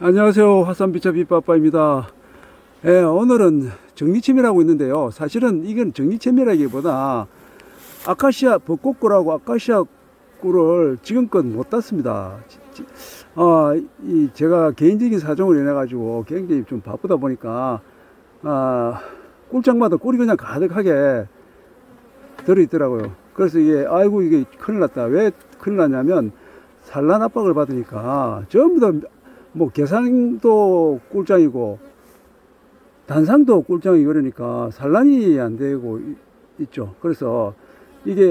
안녕하세요. 화산비차 비빠빠입니다. 예, 오늘은 정리체미라고 있는데요. 사실은 이건 정리체미라기보다 아카시아 벚꽃꿀하고 아카시아 꿀을 지금껏 못 땄습니다. 어, 이 제가 개인적인 사정을 인해 가지고 굉장히 좀 바쁘다 보니까 아, 꿀장마다 꿀이 그냥 가득하게 들어 있더라고요. 그래서 이게 아이고 이게 큰일 났다. 왜 큰일 났냐면 산란 압박을 받으니까 전부 다 뭐 계산도 꿀장이고 단상도 꿀장이 그러니까 산란이 안 되고 이- 있죠. 그래서 이게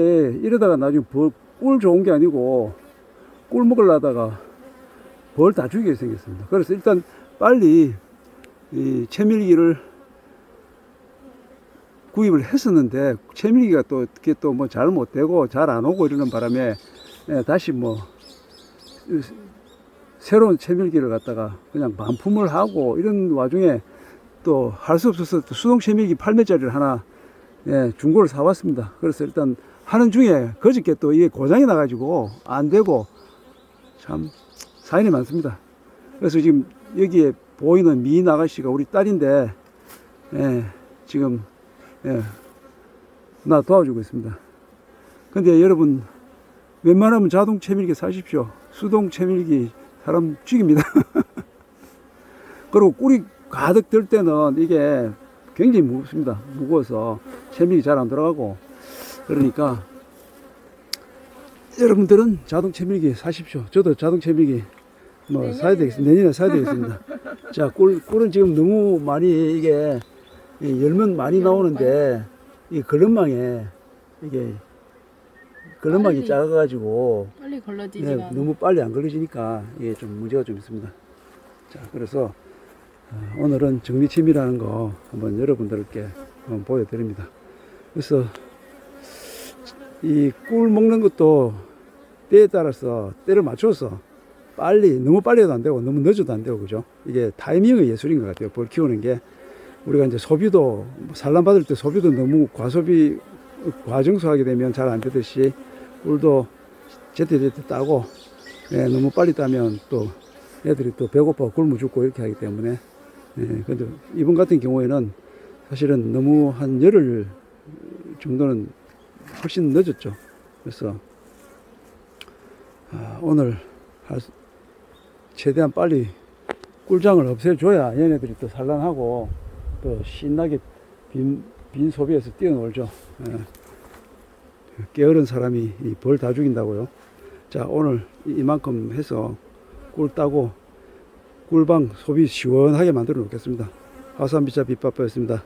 이러다가 나중에 벌, 꿀 좋은 게 아니고 꿀 먹으려다가 벌 다 죽이게 생겼습니다. 그래서 일단 빨리 이 채밀기를 구입을 했었는데 채밀기가 또 어떻게 또 뭐 잘못 되고 잘 안 오고 이러는 바람에 예, 다시 뭐 새로운 채밀기를 갖다가 그냥 반품을 하고 이런 와중에 또 할 수 없어서 또 수동 채밀기 8매짜리를 하나 예, 중고를 사왔습니다. 그래서 일단 하는 중에 그저께 또 이게 고장이 나가지고 안 되고 참 사연이 많습니다. 그래서 지금 여기에 보이는 미인 아가씨가 우리 딸인데 예, 지금 예, 나 도와주고 있습니다. 근데 여러분 웬만하면 자동 채밀기 사십시오. 수동 채밀기 사람 죽입니다. 그리고 꿀이 가득 들 때는 이게 굉장히 무겁습니다. 무거워서 채밀기 잘안 들어가고 그러니까 여러분들은 자동 채밀기 사십시오. 저도 자동 채밀기 뭐 사야 되겠습니다. 내년에 사야 되겠습니다. 자, 꿀, 꿀은 지금 너무 많이 이게 이 열면 많이 나오는데 이 걸음망에 이게 걸음망이 빨리. 작아가지고 빨리 네, 걸러지지가 않아. 너무 빨리 안 걸려지니까 이게 좀 문제가 좀 있습니다. 자, 그래서 어, 오늘은 정리침이라는 거 한번 여러분들께 한번 보여드립니다. 그래서 이 꿀 먹는 것도 때에 따라서 때를 맞춰서 빨리 너무 빨리 해도 안 되고 너무 늦어도 안 되고 그죠? 이게 타이밍의 예술인 것 같아요. 벌 키우는 게 우리가 이제 소비도 산란 받을 때 소비도 너무 과소비 과정소하게 되면 잘 안 되듯이 꿀도 제때제때 따고 예, 너무 빨리 따면 또 애들이 또 배고파 굶어 죽고 이렇게 하기 때문에 예, 근데 이번 같은 경우에는 사실은 너무 한 열흘 정도는 훨씬 늦었죠. 그래서 아, 오늘 최대한 빨리 꿀장을 없애줘야 얘네들이 또 산란하고 또 신나게 빈, 빈 소비에서 뛰어놀죠. 예. 게으른 사람이 이벌 다 죽인다고요. 자, 오늘 이- 이만큼 해서 꿀 따고 꿀방 소비 시원하게 만들어 놓겠습니다. 화산비자 빛바빠였습니다.